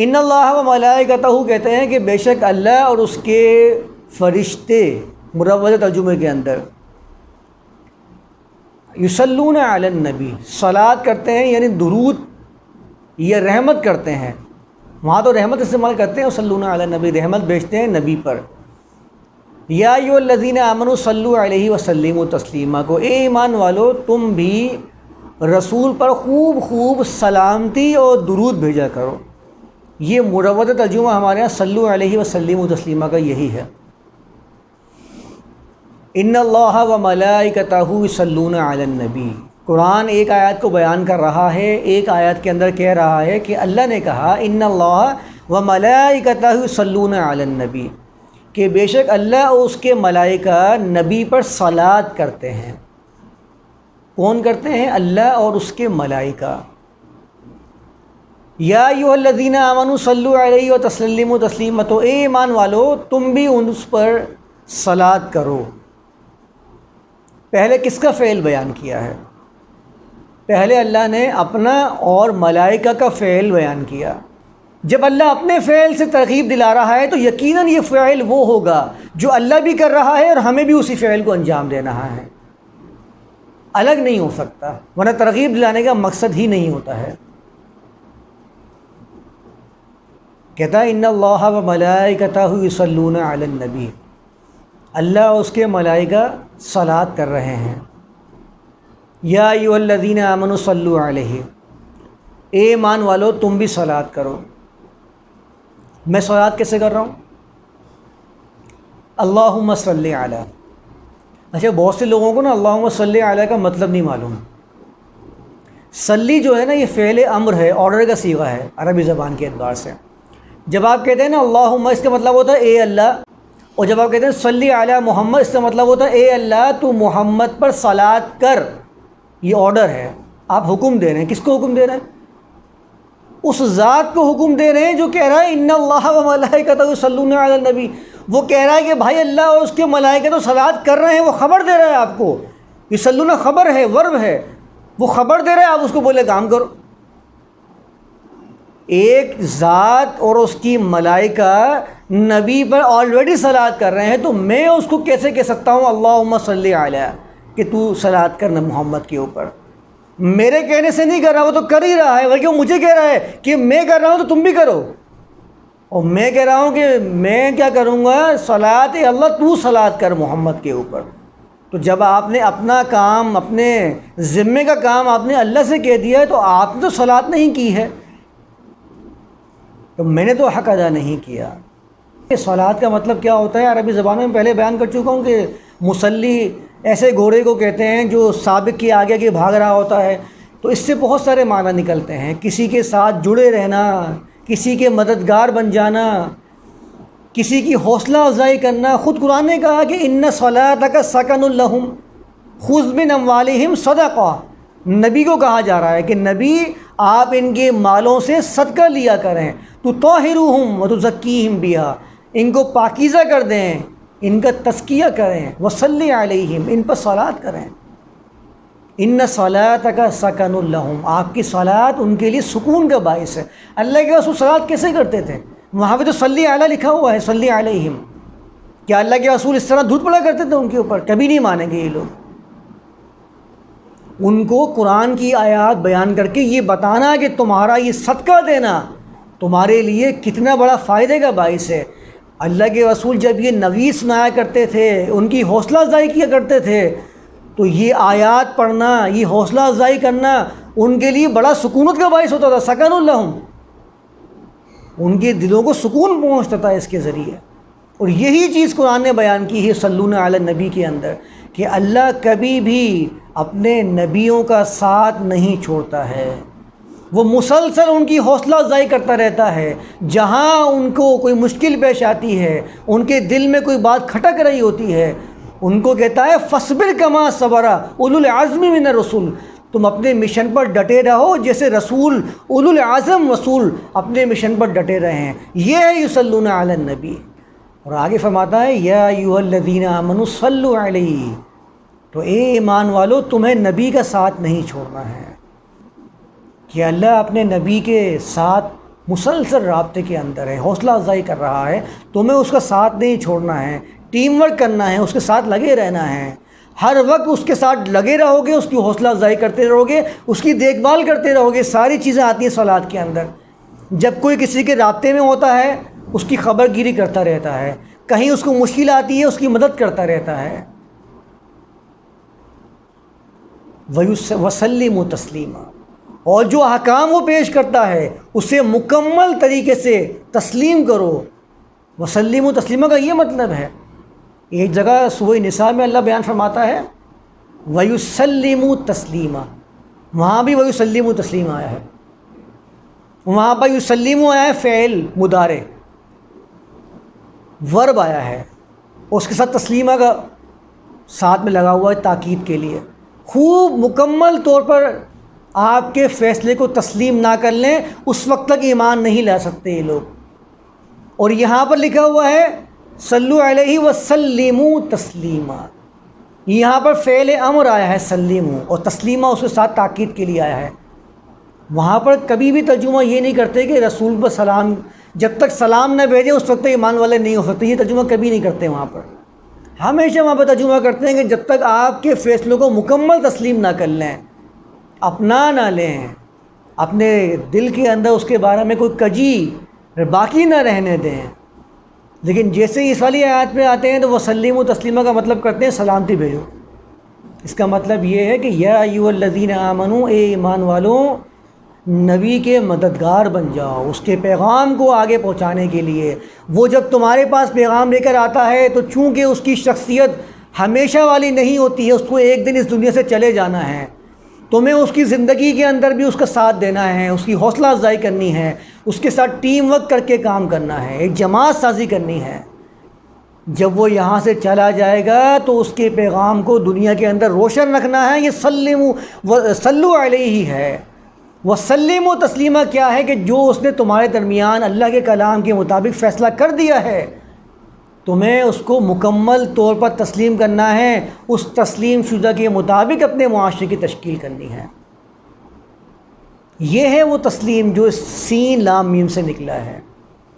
ان اللہ و ملائکتہ کہتے ہیں کہ بے شک اللہ اور اس کے فرشتے مروض ترجمے کے اندر یسلون علی النبی، صلات کرتے ہیں یعنی درود یہ رحمت کرتے ہیں۔ وہاں تو رحمت استعمال کرتے ہیں سلون علی نبی رحمت بیچتے ہیں نبی پر۔ یا یو الذین امن صلو علیہ وسلم و تسلیمہ کو اے ایمان والو، تم بھی رسول پر خوب خوب سلامتی اور درود بھیجا کرو۔ یہ مروت ترجمہ ہمارے یہاں صلو علیہ وسلم و تسلیمہ کا یہی ہے۔ ان اللہ و ملائکتہ صلون علی النبی۔ قرآن ایک آیات کو بیان کر رہا ہے، ایک آیات کے اندر کہہ رہا ہے کہ اللہ نے کہا، ان اللہ و ملائکتہ صلون علی النبی۔ کہ بے شک اللہ اور اس کے ملائکہ نبی پر صلات کرتے ہیں۔ کون کرتے ہیں؟ اللہ اور اس کے ملائکہ۔ یا یو الذین امن صلو علیہ و تسلیم و تسلیم تو اے ایمان والو، تم بھی اس پر صلات کرو۔ پہلے کس کا فعل بیان کیا ہے؟ پہلے اللہ نے اپنا اور ملائکہ کا فعل بیان کیا۔ جب اللہ اپنے فعل سے ترغیب دلا رہا ہے تو یقیناً یہ فعل وہ ہوگا جو اللہ بھی کر رہا ہے اور ہمیں بھی اسی فعل کو انجام دے رہا ہے۔ الگ نہیں ہو سکتا، ورنہ ترغیب دلانے کا مقصد ہی نہیں ہوتا ہے۔ کہتا ان اللہ و ملائکتہ یصلون علی النبی اللہ اس کے ملائکہ صلات کر رہے ہیں۔ یا ایو الذین امن صلو علیہ۔ اے مان والو، تم بھی صلات کرو۔ میں صلات کیسے کر رہا ہوں؟ اللہم صلی علیہ اچھا بہت سے لوگوں کو نا اللہم صلی علیہ کا مطلب نہیں معلوم۔ صلی جو ہے نا، یہ فعل امر ہے، آرڈر کا سیغہ ہے، عربی زبان کے اعتبار سے۔ جب آپ کہتے ہیں نا اللہم، اس کا مطلب ہوتا ہے اے اللہ، اور جب آپ کہتے ہیں صلی علیہ محمد، اس کا مطلب ہوتا ہے اے اللہ، تو محمد پر صلات کر، یہ آرڈر ہے۔ آپ حکم دے رہے ہیں۔ کس کو حکم دے رہے ہیں؟ اس ذات کو حکم دے رہے ہیں جو کہہ رہا ہے ان اللہ و ملائکتہ صلون علی النبی وہ کہہ رہا ہے کہ بھائی اللہ اور اس کے ملائکہ تو صلات کر رہے ہیں، وہ خبر دے رہا ہے آپ کو۔ یہ سلونہ خبر ہے، ورب ہے۔ وہ خبر دے رہے ہیں آپ اس کو بولے کام کرو۔ ایک ذات اور اس کی ملائکہ نبی پر آلریڈی صلات کر رہے ہیں، تو میں اس کو کیسے کہہ سکتا ہوں؟ اللہ صلی علیہ کہ تو صلات کرنا محمد کے اوپر۔ میرے کہنے سے نہیں کر رہا، وہ تو کر ہی رہا ہے، بلکہ وہ مجھے کہہ رہا ہے کہ میں کر رہا ہوں تو تم بھی کرو۔ اور میں کہہ رہا ہوں کہ میں کیا کروں گا؟ صلات اللہ، تو صلات کر محمد کے اوپر۔ تو جب آپ نے اپنا کام، اپنے ذمے کا کام آپ نے اللہ سے کہہ دیا ہے، تو آپ نے تو صلات نہیں کی ہے۔ تو میں نے تو حق ادا نہیں کیا۔ صلات کا مطلب کیا ہوتا ہے؟ عربی زبان میں پہلے بیان کر چکا ہوں کہ مسلی ایسے گھوڑے کو کہتے ہیں جو سابق کے آگے کے بھاگ رہا ہوتا ہے۔ تو اس سے بہت سارے معنی نکلتے ہیں۔ کسی کے ساتھ جڑے رہنا، کسی کے مددگار بن جانا، کسی کی حوصلہ افزائی کرنا۔ خود قرآن نے کہا کہ ان صلاح کا سکن الحم خود بن اموالہم صدقہ نبی کو کہا جا رہا ہے کہ نبی آپ ان کے مالوں سے صدقہ لیا کریں تو توہر ہوں و تو ذکیم بیا ان کو پاکیزہ کر دیں، ان کا تسکیہ کریں، وصلی علیہم، ان پر صلات کریں۔ ان صلاۃ کا سکن الحم آپ کی صلات ان کے لیے سکون کا باعث ہے۔ اللہ کے رسول صلات کیسے کرتے تھے؟ وہاں پہ تو صلی اعلیٰ لکھا ہوا ہے، صلی علیہم۔ کیا اللہ کے رسول اس طرح دودھ پڑا کرتے تھے ان کے اوپر؟ کبھی نہیں مانیں گے یہ لوگ۔ ان کو قرآن کی آیات بیان کر کے یہ بتانا کہ تمہارا یہ صدقہ دینا تمہارے لیے کتنا بڑا فائدے کا باعث ہے۔ اللہ کے رسول جب یہ نویس سنایا کرتے تھے، ان کی حوصلہ افزائی کیا کرتے تھے، تو یہ آیات پڑھنا، یہ حوصلہ افزائی کرنا ان کے لیے بڑا سکونت کا باعث ہوتا تھا، سکن الحم ان کے دلوں کو سکون پہنچتا تھا اس کے ذریعے۔ اور یہی چیز قرآن نے بیان کی ہے سلون علی نبی کے اندر کہ اللہ کبھی بھی اپنے نبیوں کا ساتھ نہیں چھوڑتا ہے۔ وہ مسلسل ان کی حوصلہ افزائی کرتا رہتا ہے۔ جہاں ان کو کوئی مشکل پیش آتی ہے، ان کے دل میں کوئی بات کھٹک رہی ہوتی ہے، ان کو کہتا ہے فصبر کما صبرا اول العظم من رسول تم اپنے مشن پر ڈٹے رہو جیسے رسول اول العظم رسول اپنے مشن پر ڈٹے رہے ہیں۔ یہ ہے یوسلون علی النبی۔ اور آگے فرماتا ہے، یا یو الدین امن صلو علیہ۔ تو اے ایمان والو، تمہیں نبی کا ساتھ نہیں چھوڑنا ہے۔ کہ اللہ اپنے نبی کے ساتھ مسلسل رابطے کے اندر ہے، حوصلہ افزائی کر رہا ہے، تمہیں اس کا ساتھ نہیں چھوڑنا ہے۔ ٹیم ورک کرنا ہے، اس کے ساتھ لگے رہنا ہے۔ ہر وقت اس کے ساتھ لگے رہو گے، اس کی حوصلہ افزائی کرتے رہو گے، اس کی دیکھ بھال کرتے رہو گے۔ ساری چیزیں آتی ہیں سوالات کے اندر۔ جب کوئی کسی کے رابطے میں ہوتا ہے اس کی خبر گیری کرتا رہتا ہے، کہیں اس کو مشکل آتی ہے، اس کی مدد کرتا رہتا ہے۔ وسلم و تسلیمہ اور جو احکام وہ پیش کرتا ہے، اسے مکمل طریقے سے تسلیم کرو۔ وسلم و تسلیمہ کا یہ مطلب ہے۔ ایک جگہ صبح نساء میں اللہ بیان فرماتا ہے ویوسلم و تسلیمہ وہاں بھی ویوسلم و تسلیم آیا ہے۔ وہاں پر یوسلیم آیا ہے فعل مدارے۔ ورب آیا ہے، اس کے ساتھ تسلیمہ کا ساتھ میں لگا ہوا ہے تاکید کے لیے۔ خوب مکمل طور پر آپ کے فیصلے کو تسلیم نہ کر لیں، اس وقت تک ایمان نہیں لا سکتے یہ لوگ۔ اور یہاں پر لکھا ہوا ہے، صلو علیہ وسلم تسلیمہ یہاں پر فعل امر آیا ہے سلیم اور تسلیمہ اس کے ساتھ تاکید کے لیے آیا ہے۔ وہاں پر کبھی بھی ترجمہ یہ نہیں کرتے کہ رسول پر سلام جب تک سلام نہ بھیجیں اس وقت ایمان والے نہیں ہو سکتے، یہ ترجمہ کبھی نہیں کرتے وہاں پر۔ ہمیشہ وہاں پر ترجمہ کرتے ہیں کہ جب تک آپ کے فیصلوں کو مکمل تسلیم نہ کر لیں، اپنا نہ لیں، اپنے دل کے اندر اس کے بارے میں کوئی کجی باقی نہ رہنے دیں۔ لیکن جیسے ہی اس والی آیات میں آتے ہیں تو وہ سلیم و تسلیمہ کا مطلب کرتے ہیں سلامتی بھیجو۔ اس کا مطلب یہ ہے کہ یا ایو الذین آمنو اے ایمان والوں نبی کے مددگار بن جاؤ، اس کے پیغام کو آگے پہنچانے کے لیے۔ وہ جب تمہارے پاس پیغام لے کر آتا ہے، تو چونکہ اس کی شخصیت ہمیشہ والی نہیں ہوتی ہے، اس کو ایک دن اس دنیا سے چلے جانا ہے۔ تمہیں اس کی زندگی کے اندر بھی اس کا ساتھ دینا ہے، اس کی حوصلہ افزائی کرنی ہے، اس کے ساتھ ٹیم ورک کر کے کام کرنا ہے، ایک جماعت سازی کرنی ہے۔ جب وہ یہاں سے چلا جائے گا، تو اس کے پیغام کو دنیا کے اندر روشن رکھنا ہے، یہ سلم و سلو علیہ ہی ہے۔ وسلم و تسلیمہ کیا ہے کہ جو اس نے تمہارے درمیان اللہ کے کلام کے مطابق فیصلہ کر دیا ہے، تمہیں اس کو مکمل طور پر تسلیم کرنا ہے، اس تسلیم شدہ کے مطابق اپنے معاشرے کی تشکیل کرنی ہے۔ یہ ہے وہ تسلیم جو اس سین لام میم سے نکلا ہے۔